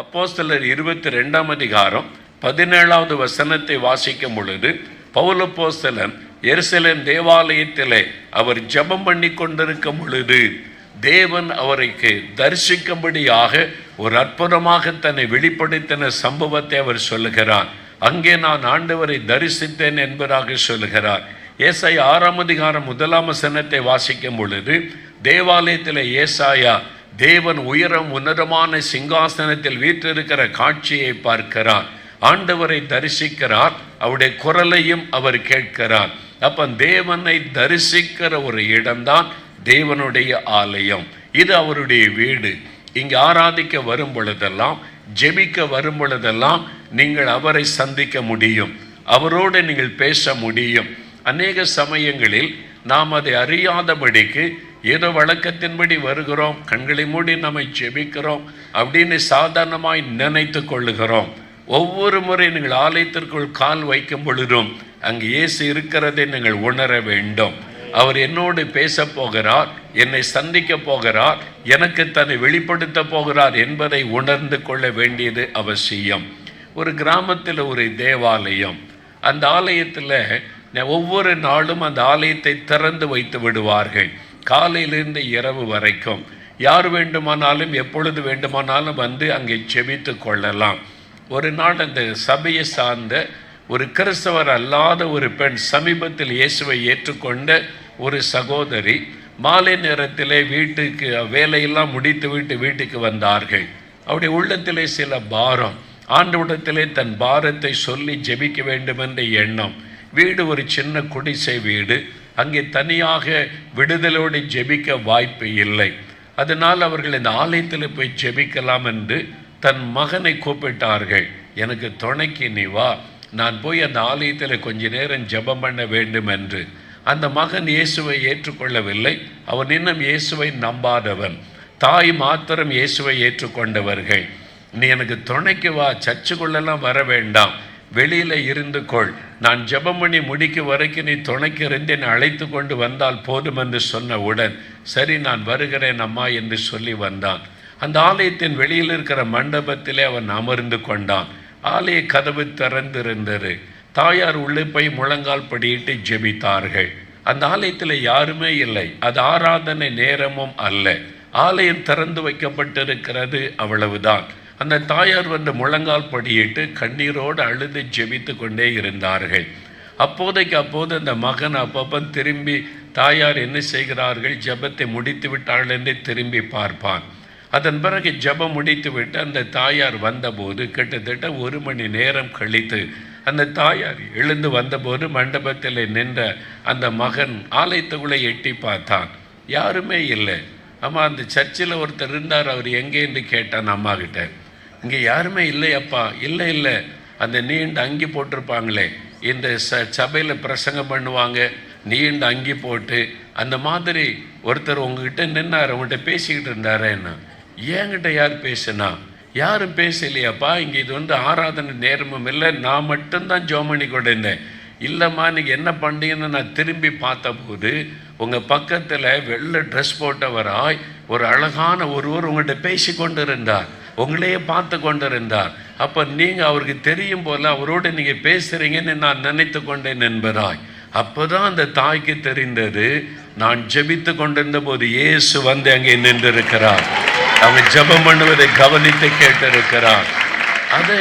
அப்போஸ்தலர் இருபத்தி ரெண்டாம் அதிகாரம் பதினேழாவது வசனத்தை வாசிக்கும் பொழுது பௌலப்போஸ்தலன் எருசலேம் தேவாலயத்திலே அவர் ஜெபம் பண்ணி கொண்டிருக்கும் பொழுது தேவன் அவருக்கு தரிசிக்கும்படியாக ஒரு அற்புதமாக தன்னை வெளிப்படுத்தின சம்பவத்தை அவர் சொல்லுகிறார். அங்கே நான் ஆண்டவரை தரிசித்தேன் என்பதாக சொல்லுகிறார். ஏசாய் ஆறாம் அதிகாரம் முதலாம் வசனத்தை வாசிக்கும் பொழுது தேவாலயத்தில் ஏசாயா தேவன் உயரம் உன்னதமான சிங்காசனத்தில் வீற்றிருக்கிற காட்சியை பார்க்கிறார். ஆண்டவரை தரிசிக்கிறார். அவருடைய குரலையும் அவர் கேட்கிறார். அப்ப தேவனை தரிசிக்கிற ஒரு இடம்தான் தேவனுடைய ஆலயம். இது அவருடைய வீடு. இங்கு ஆராதிக்க வரும் பொழுதெல்லாம் ஜெபிக்க வரும் பொழுதெல்லாம் நீங்கள் அவரை சந்திக்க முடியும். அவரோடு நீங்கள் பேச முடியும். அநேக சமயங்களில் நாம் அதை அறியாதபடிக்கு ஏதோ வழக்கத்தின்படி வருகிறோம் கண்களை மூடி நம்மை ஜெபிக்கிறோம் அப்படின்னு சாதாரணமாய் நினைத்து கொள்ளுகிறோம். ஒவ்வொரு முறை நீங்கள் ஆலயத்திற்குள் கால் வைக்கும் பொழுதும் அங்கு இயேசு இருக்கிறதை நீங்கள் உணர வேண்டும். அவர் என்னோடு பேச போகிறார் என்னை சந்திக்க போகிறார் எனக்கு தன்னை வெளிப்படுத்த போகிறார் என்பதை உணர்ந்து கொள்ள வேண்டியது அவசியம். ஒரு கிராமத்தில் ஒரு தேவாலயம் அந்த ஆலயத்தில் ஒவ்வொரு நாளும் அந்த ஆலயத்தை திறந்து வைத்து விடுவார்கள். காலையிலிருந்து இரவு வரைக்கும். யார் வேண்டுமானாலும் எப்பொழுது வேண்டுமானாலும் வந்து அங்கே செபித்து கொள்ளலாம். ஒரு நாள் அந்த சபையை சார்ந்த ஒரு கிறிஸ்தவர் அல்லாத ஒரு பெண் சமீபத்தில் இயேசுவை ஏற்றுக்கொண்ட ஒரு சகோதரி மாலை நேரத்திலே வீட்டுக்கு வேலையெல்லாம் முடித்து விட்டு வீட்டுக்கு வந்தார்கள். அவருடைய உள்ளத்திலே சில பாரம். ஆண்டவிடத்திலே தன் பாரத்தை சொல்லி ஜெபிக்க வேண்டும் என்ற எண்ணம். வீடு ஒரு சின்ன குடிசை வீடு. அங்கே தனியாக விடுதலோடு ஜெபிக்க வாய்ப்பு இல்லை. அதனால் அவர்கள் இந்த ஆலயத்தில் போய் ஜெபிக்கலாம் என்று தன் மகனை கூப்பிட்டார்கள். எனக்கு துணைக்கு நீ வா நான் போய் அந்த ஆலயத்தில் கொஞ்ச நேரம் ஜெபம் பண்ண வேண்டும் என்று. அந்த மகன் இயேசுவை ஏற்றுக்கொள்ளவில்லை. அவன் இன்னும் இயேசுவை நம்பாதவன். தாய் மாத்திரம் இயேசுவை ஏற்றுக்கொண்டவர்கள். நீ எனக்கு துணைக்கு வா சர்ச்சுக்குள்ளெல்லாம் வர வேண்டாம். வெளியில் இருந்து கொள். நான் ஜெபம் பண்ணி முடிக்க வரைக்கும் நீ துணைக்கு இருந்து என்னை அழைத்து கொண்டு வந்தால் போதும் என்று சொன்னவுடன் சரி நான் வருகிறேன் அம்மா என்று சொல்லி வந்தான். அந்த ஆலயத்தின் வெளியில் இருக்கிற மண்டபத்திலே அவன் அமர்ந்து கொண்டான். ஆலய கதவு திறந்திருந்தது. தாயார் உள்ளே போய் முழங்கால் படியிட்டு ஜெபித்தார்கள். அந்த ஆலயத்தில் யாருமே இல்லை. அது ஆராதனை நேரமும் அல்ல. ஆலயம் திறந்து வைக்கப்பட்டிருக்கிறது அவ்வளவுதான். அந்த தாயார் வந்து முழங்கால் படியிட்டு கண்ணீரோடு அழுது ஜெபித்து கொண்டே இருந்தார்கள். அப்போதைக்கு அப்போது அந்த மகன் அப்பப்போ திரும்பி தாயார் என்ன செய்கிறார்கள்? ஜெபத்தை முடித்து விட்டார்கள் என்று திரும்பி பார்ப்பான். அதன் பிறகு ஜெபம் முடித்து விட்டு அந்த தாயார் வந்தபோது கிட்டத்தட்ட ஒரு மணி நேரம் கழித்து அந்த தாயார் எழுந்து வந்தபோது மண்டபத்தில் நின்ற அந்த மகன் ஆலயத்துக்குள்ளே எட்டி பார்த்தான். யாருமே இல்லை. அம்மா அந்த சர்ச்சில் ஒருத்தர் இருந்தார். அவர் எங்கேன்னு கேட்டான் அம்மா கிட்ட இங்கே யாருமே இல்லையப்பா. இல்லை இல்லை. அந்த நீண்ட அங்கி போட்டிருப்பாங்களே. இந்த ச சபையில் பிரசங்கம் பண்ணுவாங்க. நீண்ட அங்கி போட்டு அந்த மாதிரி ஒருத்தர் உங்ககிட்ட நின்னார் உங்கள்கிட்ட பேசிக்கிட்டு இருந்தாரேன்னா ஏங்கிட்ட யார் பேசுனா? யாரும் பேசலையாப்பா. இங்கே இது வந்து ஆராதனை நேரமும் இல்லை. நான் மட்டும்தான் ஜோமணி கொண்டிருந்தேன் இல்லைம்மா நீங்கள் என்ன பண்ணீங்கன்னு நான் திரும்பி பார்த்தபோது உங்கள் பக்கத்தில் வெள்ளை ட்ரெஸ் போட்டவராய் ஒரு அழகான ஒருவர் உங்கள்கிட்ட பேசி கொண்டு இருந்தார் உங்களையே பார்த்து கொண்டிருந்தார். அப்போ நீங்கள் அவருக்கு தெரியும் போல அவரோடு நீங்கள் பேசுகிறீங்கன்னு நான் நினைத்து கொண்டேன் என்பதாய். அப்போதான் அந்த தாய்க்கு தெரிந்தது நான் ஜெபித்து கொண்டிருந்த போது இயேசு வந்து அங்கே நின்றிருக்கிறார். அவங்க ஜெபம் பண்ணுவதை கவனித்து கேட்டிருக்கிறார். அதை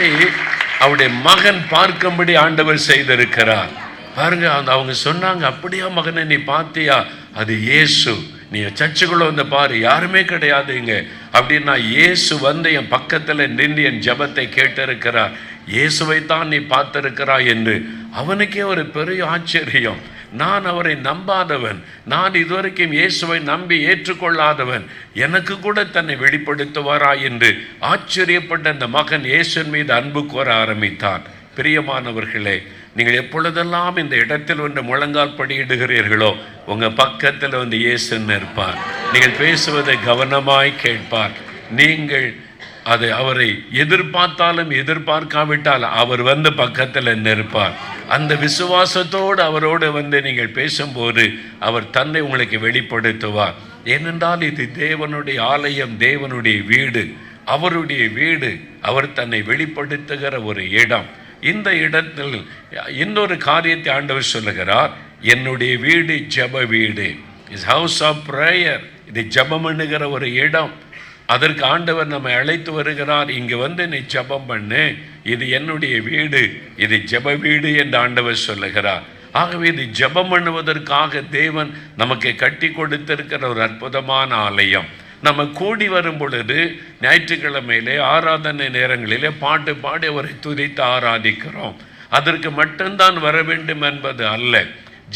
அவருடைய மகன் பார்க்கும்படி ஆண்டவர் செய்திருக்கிறார். பாருங்க அந்த அவங்க சொன்னாங்க அப்படியா மகனை நீ பார்த்தியா? அது இயேசு. நீ சர்ச்சுக்குள்ள வந்து பாரு யாருமே கிடையாது இங்கே அப்படின்னா இயேசு வந்து என் பக்கத்தில் நின்று என் ஜபத்தை கேட்டிருக்கிறார். இயேசுவை தான் நீ பார்த்திருக்கிறாய் என்று. அவனுக்கே ஒரு பெரிய ஆச்சரியம். நான் அவரை நம்பாதவன். நான் இதுவரைக்கும் இயேசுவை நம்பி ஏற்றுக்கொள்ளாதவன். எனக்கு கூட தன்னை வெளிப்படுத்துவாரா என்று ஆச்சரியப்பட்ட அந்த மகன் இயேசுவின் மீது அன்பு கோர ஆரம்பித்தான். பிரியமானவர்களே நீங்கள் எப்பொழுதெல்லாம் இந்த இடத்தில் வந்து முழங்கால் படியிடுகிறீர்களோ உங்கள் பக்கத்தில் வந்து இயேசுன்னு இருப்பார். நீங்கள் பேசுவதை கவனமாய் கேட்பார். நீங்கள் அதை அவரை எதிர்பார்த்தாலும் எதிர்பார்க்காவிட்டால் அவர் வந்து பக்கத்தில் நிற்பார். அந்த விசுவாசத்தோடு அவரோடு வந்து நீங்கள் பேசும்போது அவர் தன்னை உங்களுக்கு வெளிப்படுத்துவார். ஏனென்றால் இது தேவனுடைய ஆலயம் தேவனுடைய வீடு. அவருடைய வீடு அவர் தன்னை வெளிப்படுத்துகிற ஒரு இடம். இந்த இடத்தில் இன்னொரு காரியத்தை ஆண்டவர் சொல்லுகிறார் என்னுடைய வீடு ஜெப வீடு இஸ் ஹவுஸ் ஆஃப் ப்ரேயர் இது ஜெபம் பண்ணுகிற ஒரு இடம். அதற்கு ஆண்டவர் நம்மை அழைத்து வருகிறார் இங்கு வந்து நீ ஜெபம் பண்ணு இது என்னுடைய வீடு இது ஜெப வீடு என்று ஆண்டவர் சொல்லுகிறார். ஆகவே இது ஜெபம் பண்ணுவதற்காக தேவன் நமக்கு கட்டி கொடுத்திருக்கிற ஒரு அற்புதமான ஆலயம். நம்ம கூடி வரும் பொழுது ஞாயிற்றுக்கிழமையிலே ஆராதனை நேரங்களிலே பாட்டு பாடி அவரை துதித்து ஆராதிக்கிறோம். அதற்கு மட்டும்தான் வர வேண்டும் என்பது அல்ல.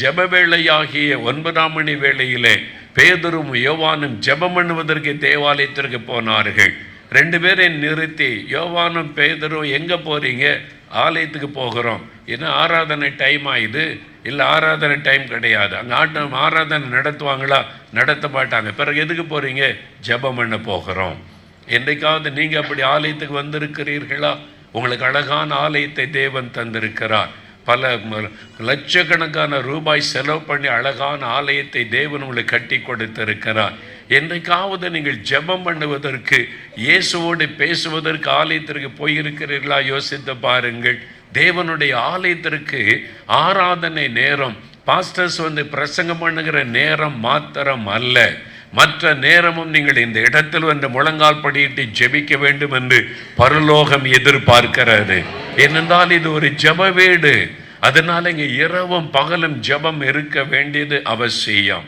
ஜப வேளையாகிய ஒன்பதாம் மணி வேளையிலே பேதரும் யோவானும் ஜெபம் பண்ணுவதற்கு தேவாலயத்திற்கு போனார்கள். ரெண்டு பேரையும் நிறுத்தி யோவானும் பேதரும் எங்கே போறீங்க? ஆலயத்துக்கு போகிறோம். ஏன்னா ஆராதனை டைம் ஆயிடுது இல்லை ஆராதனை டைம் கிடையாது. அங்கே ஆட்டம் ஆராதனை நடத்துவாங்களா? நடத்த மாட்டாங்க. பிறகு எதுக்கு போகிறீங்க ஜெபம் பண்ண போகிறோம். என்றைக்காவது நீங்கள் அப்படி ஆலயத்துக்கு வந்திருக்கிறீர்களா? உங்களுக்கு அழகான ஆலயத்தை தேவன் தந்திருக்கிறார். பல லட்சக்கணக்கான ரூபாய் செலவு பண்ணி அழகான ஆலயத்தை தேவன் உங்களுக்கு கட்டி கொடுத்திருக்கிறார். என்றைக்காவது நீங்கள் ஜெபம் பண்ணுவதற்கு இயேசுவோடு பேசுவதற்கு ஆலயத்திற்கு போயிருக்கிறீர்களா? யோசித்து பாருங்கள். தேவனுடைய ஆலயத்திற்கு ஆராதனை நேரம். பாஸ்டர்ஸ் வந்து பிரசங்கம் பண்ணுகிற நேரம் மாத்திரம் அல்ல. மற்ற நேரமும் நீங்கள் இந்த இடத்தில் வந்து முழங்கால் படியிட்டு ஜெபிக்க வேண்டும் என்று பரலோகம் எதிர்பார்க்கிறது. ஏனென்றால் இது ஒரு ஜப வீடு. அதனால இங்கே இரவும் பகலும் ஜெபம் இருக்க வேண்டியது அவசியம்.